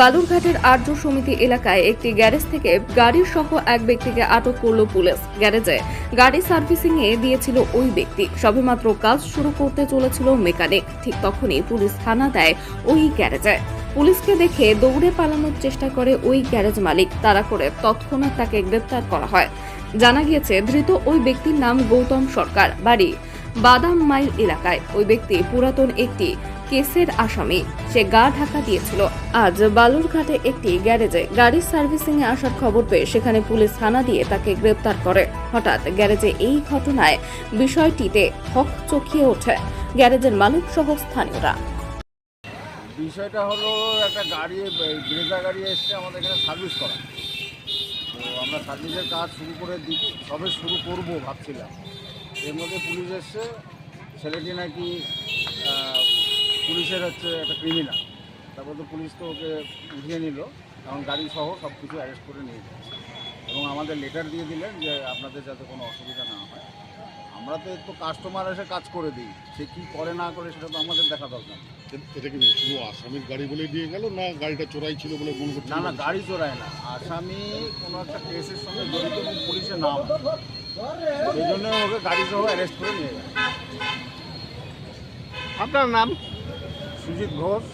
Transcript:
বালুরঘাটের আর্য সমিতি এলাকায় একটি গ্যারেজ থেকে গাড়ির সহ এক ব্যক্তিকে আটক করল পুলিশ। গ্যারেজে গাড়ি সার্ভিসিং এ দিয়েছিল ওই ব্যক্তি। সবেমাত্র কাজ শুরু করতে চলেছিল মেকানিক। ঠিক তখনই পুলিশ থানা দেয় ওই গ্যারেজে। পুলিশকে দেখে দৌড়ে পালানোর চেষ্টা করে ওই গ্যারেজ মালিক। তারা করে তৎক্ষণাৎ তাকে গ্রেপ্তার করা হয়। জানা গিয়েছে, ধৃত ওই ব্যক্তির নাম গৌতম সরকার। বাড়ি বাদাম মাইল এলাকায় ওই ব্যক্তি পুরাতন একটি কেসের আসামি। সে গা ঢাকা দিয়েছিল। আজ বালুরঘাটে একটি গ্যারেজে গাড়ির সার্ভিসিং এ আসার খবর পেয়ে সেখানে পুলিশ হানা দিয়ে তাকে গ্রেপ্তার করে। হঠাৎ গ্যারেজে এই ঘটনায় বিষয়টিতে হক চকিয়ে ওঠে। গ্যারেজের মালিক সহ স্থানীয়রা। বিষয়টা হলো একটা গাড়ি ব্রেজা গাড়ি এসছে আমাদের এখানে সার্ভিস করা। তো আমরা সার্ভিসের কাজ শুরু করে দি সবে শুরু করব ভাবছিলাম। এর মধ্যে পুলিশ এসছে। ছেলেটি নাকি পুলিশের হচ্ছে একটা ক্রিমিনাল তারপর তো পুলিশ তো ওকে উঠিয়ে নিল কারণ গাড়ি সহ সব কিছু অ্যারেস্ট করে নিয়ে যাচ্ছে এবং আমাদের লেটার দিয়ে দিলেন যে আপনাদের যাতে কোনো অসুবিধা না হয়। আমরা তো একটু কাস্টমার এসে কাজ করে দিই। সে কী করে না করে সেটা তো আমাদের দেখা দরকার। এটা কি শুধু আসামির গাড়ি বলে দিয়ে গেল না গাড়িটা চোরাই ছিল বলে মনে করছে না না গাড়ি চোরায় না। আসামি কোনো একটা কেসের সঙ্গে জড়িত পুলিশের নাম সেই জন্য ওকে গাড়ি সহ অ্যারেস্ট করে নিয়ে আপনার নাম? সুজিত ঘোষ।